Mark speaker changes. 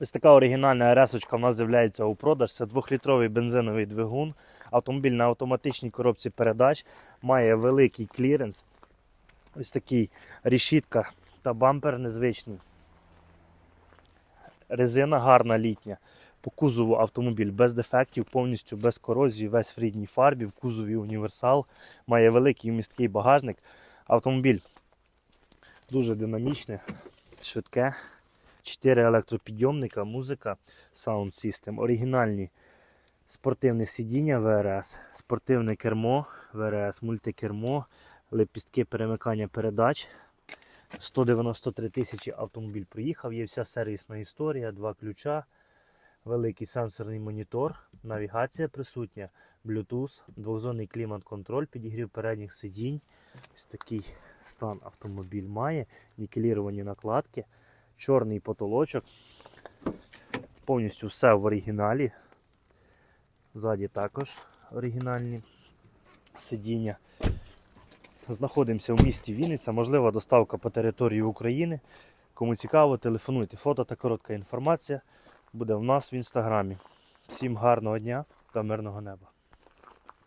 Speaker 1: Ось така оригінальна rs у нас з'являється у продаж. Це 2-літровий бензиновий двигун. Автомобіль на автоматичній коробці передач. Має великий кліренс. Ось такий решітка та бампер незвичний. Резина гарна літня. По кузову автомобіль без дефектів, повністю без корозії, весь в рідній фарбі, в кузові універсал. Має великий місткий багажник. Автомобіль дуже динамічний, швидке. 4 електропідйомника, музика, саунд систем, оригінальні спортивне сидіння ВРС, спортивне кермо ВРС, мультикермо, лепістки перемикання передач. 193 тисячі автомобіль приїхав, є вся сервісна історія, два ключа, великий сенсорний монітор, навігація присутня, Bluetooth, двохзонний клімат-контроль, підігрів передніх сидінь. Ось такий стан автомобіль має, нікеліровані накладки, чорний потолочок. Повністю все в оригіналі. Ззаді також оригінальні сидіння. Знаходимося в місті Вінниця, можлива доставка по території України. Кому цікаво, телефонуйте. Фото та коротка інформація буде в нас в інстаграмі. Всім гарного дня та мирного неба.